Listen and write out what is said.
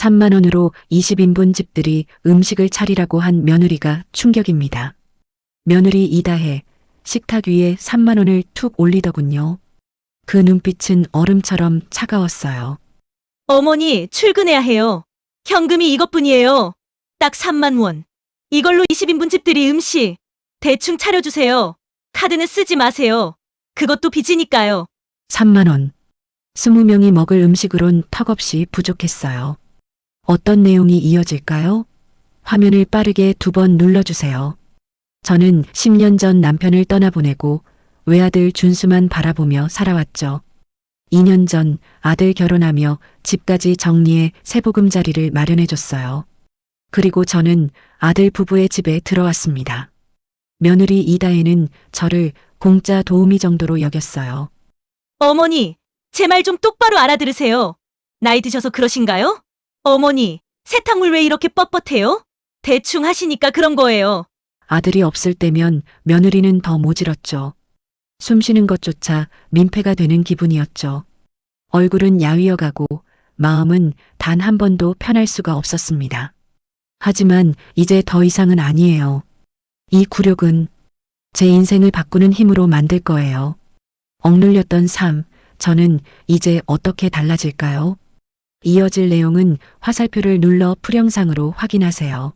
3만 원으로 20인분 집들이 음식을 차리라고 한 며느리가 충격입니다. 며느리 이다혜 식탁 위에 3만 원을 툭 올리더군요. 그 눈빛은 얼음처럼 차가웠어요. 어머니, 출근해야 해요. 현금이 이것뿐이에요. 딱 3만 원. 이걸로 20인분 집들이 음식. 대충 차려주세요. 카드는 쓰지 마세요. 그것도 빚이니까요. 3만 원. 20명이 먹을 음식으론 턱없이 부족했어요. 어떤 내용이 이어질까요? 화면을 빠르게 두 번 눌러주세요. 저는 10년 전 남편을 떠나보내고 외아들 준수만 바라보며 살아왔죠. 2년 전 아들 결혼하며 집까지 정리해 세보금자리를 마련해줬어요. 그리고 저는 아들 부부의 집에 들어왔습니다. 며느리 이다혜는 저를 공짜 도우미 정도로 여겼어요. 어머니, 제 말 좀 똑바로 알아들으세요. 나이 드셔서 그러신가요? 어머니, 세탁물 왜 이렇게 뻣뻣해요? 대충 하시니까 그런 거예요. 아들이 없을 때면 며느리는 더 모질었죠. 숨 쉬는 것조차 민폐가 되는 기분이었죠. 얼굴은 야위어가고 마음은 단 한 번도 편할 수가 없었습니다. 하지만 이제 더 이상은 아니에요. 이 굴욕은 제 인생을 바꾸는 힘으로 만들 거예요. 억눌렸던 삶, 저는 이제 어떻게 달라질까요? 이어질 내용은 화살표를 눌러 풀영상으로 확인하세요.